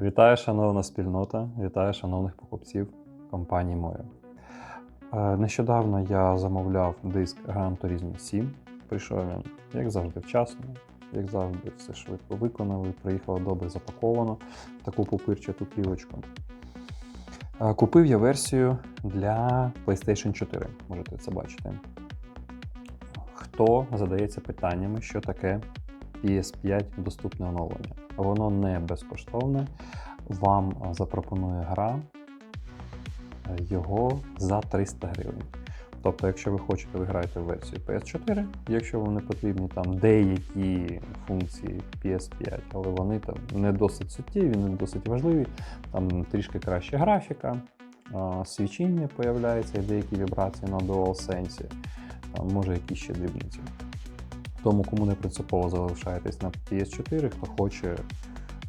Вітаю, шановна спільнота, вітаю шановних покупців компанії Моя. Е, Нещодавно я замовляв диск Gran Turismo 7. Прийшов він, як завжди, вчасно, як завжди, все швидко виконали, приїхало добре запаковано таку пупирчату плівочку. Е, Купив я версію для PlayStation 4, можете це бачити. Хто задається питаннями, що таке PS5 доступне оновлення? Воно не безкоштовне. Вам запропонує гра е, його за 300 гривень. Тобто, якщо ви хочете, ви граєте в версію PS4, якщо вам не потрібні там деякі функції PS5, але вони там не досить суттєві, не досить важливі, там трішки краща графіка, свічіння появляється і деякі вібрації на DualSense, там, може якісь ще дрібниці. Тому кому не принципово залишаєтесь на PS4, хто хоче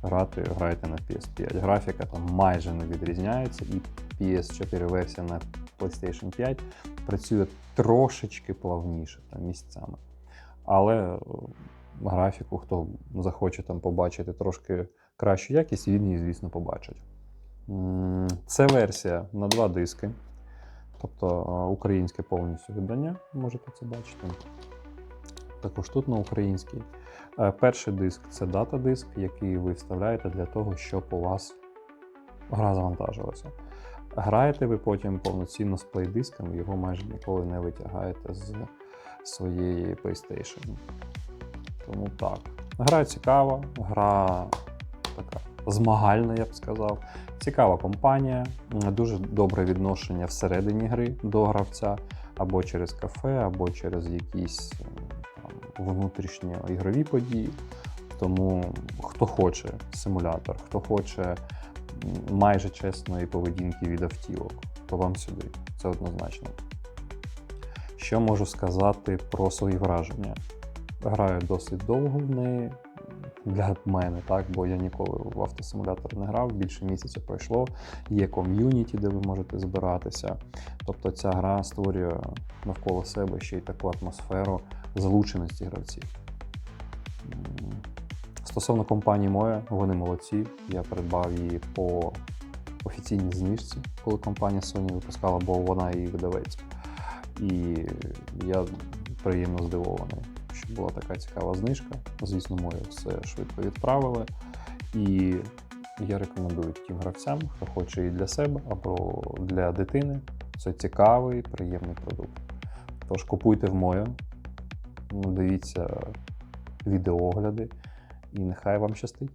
грати, грайте на PS5. Графіка там майже не відрізняється, і PS4 версія на PlayStation 5 працює трошечки плавніше там, місцями. Але е, графіку, хто захоче там побачити трошки кращу якість, він її, звісно, побачить. Це версія на два диски, тобто е, українське повністю видання, можете це бачити. Також тут на українській. Е, Перший диск це дата-диск, який ви вставляєте для того, щоб у вас гра завантажилася. Граєте ви потім повноцінно з плейдиском, його майже ніколи не витягаєте з своєї PlayStation. Тому так. Гра цікава, гра така змагальна, я б сказав. Цікава компанія, дуже добре відношення всередині гри до гравця, або через кафе, або через якісь внутрішні ігрові події. Тому хто хоче симулятор, хто хоче майже чесної поведінки від автівок, то вам сюди. Це однозначно. Що можу сказати про свої враження? Граю досить довго в неї для мене, так, бо я ніколи в автосимулятор не грав, більше місяця пройшло. Є ком'юніті, де ви можете збиратися. Тобто ця гра створює навколо себе ще й таку атмосферу залученості гравців. Стосовно компанії Моя, вони молодці. Я придбав її по офіційній знижці, коли компанія Sony випускала, бо вона її видавець. І я приємно здивований, що була така цікава знижка. Звісно, моє все швидко відправили. І я рекомендую тим гравцям, хто хоче і для себе або для дитини. Це цікавий, приємний продукт. Тож купуйте в моє, дивіться відеоогляди, і нехай вам щастить.